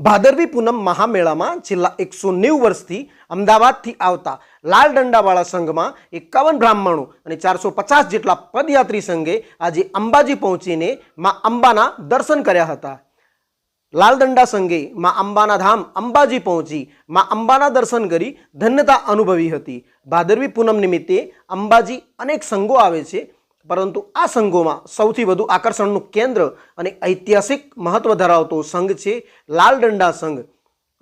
ભાદરવી પૂનમ મહામેળામાં છેલ્લા એકસો નેવું વર્ષથી અમદાવાદથી આવતા લાલ દંડાવાળા સંઘમાં એકાવન બ્રાહ્મણો અને ચારસો પચાસ જેટલા પદયાત્રી સંઘે આજે અંબાજી પહોંચીને મા અંબાના દર્શન કર્યા હતા. લાલદંડા સંઘે મા અંબાના ધામ અંબાજી પહોંચી મા અંબાના દર્શન કરી ધન્યતા અનુભવી હતી. ભાદરવી પૂનમ નિમિત્તે અંબાજી અનેક સંઘો આવે છે. પરંતુ આ સંઘોમાં સૌથી વધુ આકર્ષણનું કેન્દ્ર અને ઐતિહાસિક મહત્વ ધરાવતો સંઘ છે લાલડંડા સંઘ.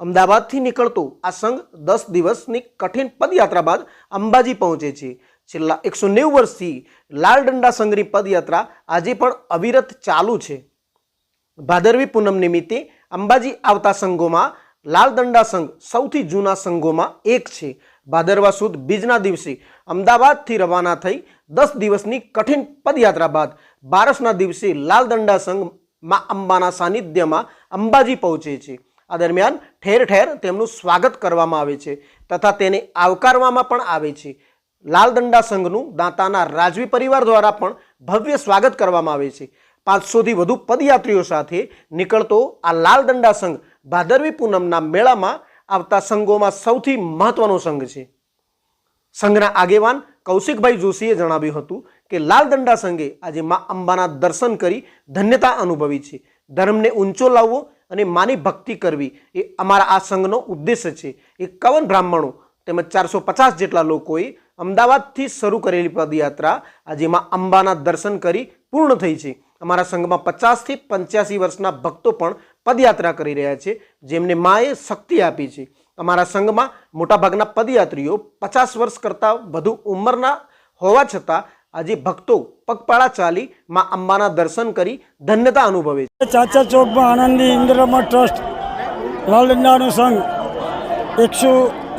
અમદાવાદથી નીકળતો આ સંઘ દસ દિવસની કઠિન પદયાત્રા બાદ અંબાજી પહોંચે છે. છેલ્લા એકસો નેવું વર્ષથી લાલડંડા સંઘની પદયાત્રા આજે પણ અવિરત ચાલુ છે. ભાદરવી પૂનમ નિમિત્તે અંબાજી આવતા સંઘોમાં લાલદંડા સંઘ સૌથી જૂના સંઘોમાં એક છે. ભાદરવા સુદ બીજના દિવસે અમદાવાદથી રવાના થઈ દસ દિવસની કઠિન પદયાત્રા બાદ બારસના દિવસે લાલદંડા સંઘ મા અંબાના સાનિધ્યમાં અંબાજી પહોંચે છે. આ દરમિયાન ઠેર ઠેર તેમનું સ્વાગત કરવામાં આવે છે તથા તેને આવકારવામાં પણ આવે છે. લાલદંડા સંઘનું દાંતાના રાજવી પરિવાર દ્વારા પણ ભવ્ય સ્વાગત કરવામાં આવે છે. પાંચસોથી વધુ પદયાત્રીઓ સાથે નીકળતો આ લાલદંડા સંઘ ભાદરવી પૂનમના મેળામાં આવતા સંઘોમાં સૌથી મહત્વનો સંઘ છે. સંઘના આગેવાન કૌશિકભાઈ જોશીએ જણાવ્યું હતું કે લાલદંડા સંઘે આજે મા અંબાના દર્શન કરી ધન્યતા અનુભવી છે. ધર્મને ઊંચો લાવવો અને માની ભક્તિ કરવી એ અમારા આ સંઘનો ઉદ્દેશ્ય છે. એ કવન બ્રાહ્મણો તેમજ ચારસો પચાસ જેટલા લોકોએ અમદાવાદથી શરૂ કરેલી પદયાત્રા આજે મા અંબાના દર્શન કરી પૂર્ણ થઈ છે. અમારા સંઘમાં પચાસથી પંચ્યાસી વર્ષના ભક્તો પણ પદયાત્રા કરી રહ્યા છે, જેમને માએ શક્તિ આપી છે. અમારા સંઘમાં મોટાભાગના પદયાત્રીઓ પચાસ વર્ષ કરતાં વધુ ઉંમરના હોવા છતાં આજે ભક્તો પગપાળા ચાલી માં અંબાના દર્શન કરી ધન્યતા અનુભવે છે. ચાચા ચોકમાં આનંદી ઇન્દ્રમા ટ્રસ્ટ લાલડંડાનો સંઘ, એકસો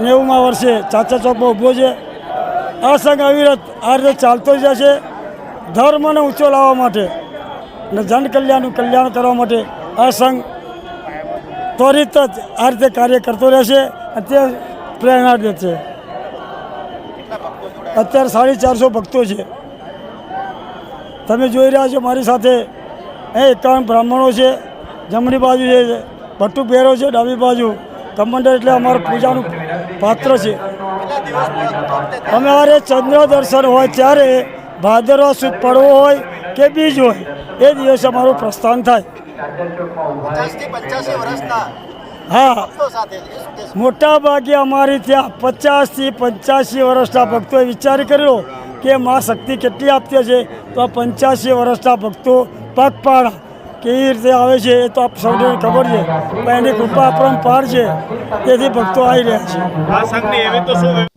નેવુંમાં વર્ષે ચાચા ચોકમાં ઊભો છે. આ સંઘ અવિરત આ રીતે ચાલતો જ છે ધર્મને ઊંચો લાવવા માટે અને જન કલ્યાણનું કલ્યાણ કરવા માટે આ સંઘ ત્વરિત જ આ રીતે કાર્ય કરતો રહેશે. અને પ્રેરણા છે. અત્યારે સાડી ચારસો ભક્તો છે. તમે જોઈ રહ્યા છો મારી સાથે એ એકાવન બ્રાહ્મણો છે. જમણી બાજુ છે ભટ્ટુ પહેરો છે, ડાબી બાજુ કમંડળ એટલે અમારું પૂજાનું પાત્ર છે. અમારે ચંદ્ર દર્શન હોય ત્યારે ભાદરવા સુદ પડવો હોય કે બીજ હોય, એ દિવસે અમારું પ્રસ્થાન થાય. હા? મોટા ભાગે અમારી ત્યાં પચાસથી પંચ્યાસી વર્ષના ભક્તોએ વિચાર કર્યો કે મા શક્તિ કેટલી આપતી છે તો આ પંચ્યાસી વર્ષના ભક્તો પગપાળા કેવી રીતે આવે છે એ તો આપ સૌને ખબર છે. પણ એની કૃપા આપણને પાર છે. તેથી ભક્તો આવી રહ્યા છે.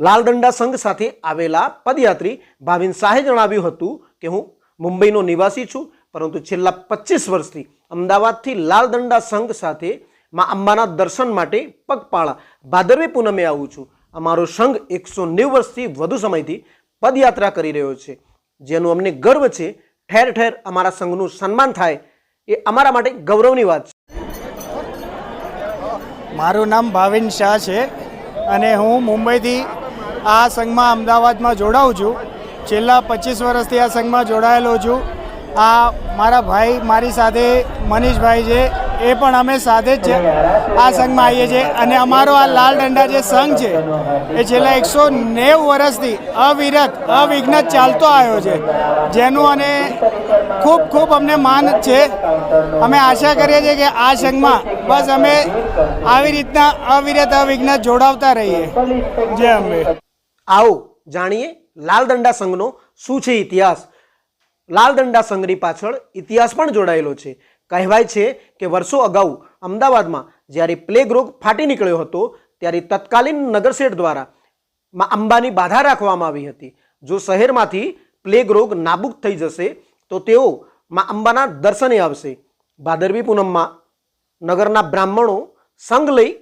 લાલદંડા સંઘ સાથે આવેલા પદયાત્રી ભાવિન શાહે જણાવ્યું હતું કે હું મુંબઈનો નિવાસી છું પરંતુ છેલ્લા પચીસ વર્ષથી અમદાવાદથી લાલદંડા સંઘ સાથે માં અંબાના દર્શન માટે પગપાળા. ભાદરવી પૂનમે આવું છું. અમારો સંઘ એકસો નેવું વર્ષથી વધુ સમયથી પદયાત્રા કરી રહ્યો છે. જેનું અમને ગર્વ છે, ઠેર ઠેર અમારા સંઘનું સન્માન થાય એ અમારા માટે ગૌરવની વાત છે. મારું નામ ભાવિન શાહ છે અને હું મુંબઈથી આ સંઘમાં અમદાવાદમાં જોડાઉં છું. છેલ્લા પચીસ વર્ષથી આ સંઘમાં જોડાયેલો છું. આ મારા ભાઈ મારી સાથે મનીષભાઈ છે એ પણ અમે સાથે જ છે આ સંઘમાં આવીએ છીએ. અને અમારો આ લાલ દંડા જે સંઘ છે એ છેલ્લા એકસો નેવું વર્ષથી અવિરત અવિઘ્ન ચાલતો આવ્યો છે. જેનું અને ખૂબ ખૂબ અમને માન છે. અમે આશા કરીએ છીએ કે આ સંઘમાં બસ અમે આવી રીતના અવિરત અવિઘ્ન જોડાવતા રહીએ. જય અંબે. આવો જાણીએ લાલદંડા સંઘનો શું છે ઇતિહાસ? લાલદંડા સંઘની પાછળ ઇતિહાસ પણ જોડાયેલો છે. કહેવાય છે કે વર્ષો અગાઉ અમદાવાદમાં જ્યારે પ્લેગ રોગ ફાટી નીકળ્યો હતો, ત્યારે તત્કાલીન નગરશેઠ દ્વારા અંબાની બાધા રાખવામાં આવી હતી. જો શહેરમાંથી પ્લેગ રોગ નાબૂદ થઈ જશે, તો તેઓ માં અંબાના દર્શને આવશે. ભાદરવી પૂનમમાં નગરના બ્રાહ્મણો સંઘ લઈ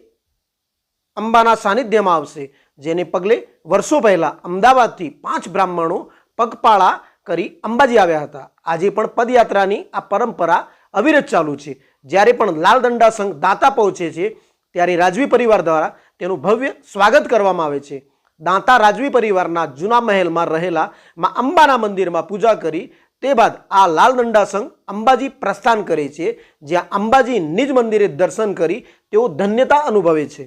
અંબાના સાનિધ્યમાં આવશે. જેને પગલે વર્ષો પહેલાં અમદાવાદથી પાંચ બ્રાહ્મણો પગપાળા કરી અંબાજી આવ્યા હતા. આજે પણ પદયાત્રાની આ પરંપરા અવિરત ચાલુ છે. જ્યારે પણ લાલદંડા સંઘ દાંતા પહોંચે છે, ત્યારે રાજવી પરિવાર દ્વારા તેનું ભવ્ય સ્વાગત કરવામાં આવે છે. દાંતા રાજવી પરિવારના જૂના મહેલમાં રહેલા માં અંબાના મંદિરમાં પૂજા કરી, તે બાદ આ લાલ દંડા સંઘ અંબાજી પ્રસ્થાન કરે છે. જ્યાં અંબાજી નિજ મંદિરે દર્શન કરી તેઓ ધન્યતા અનુભવે છે.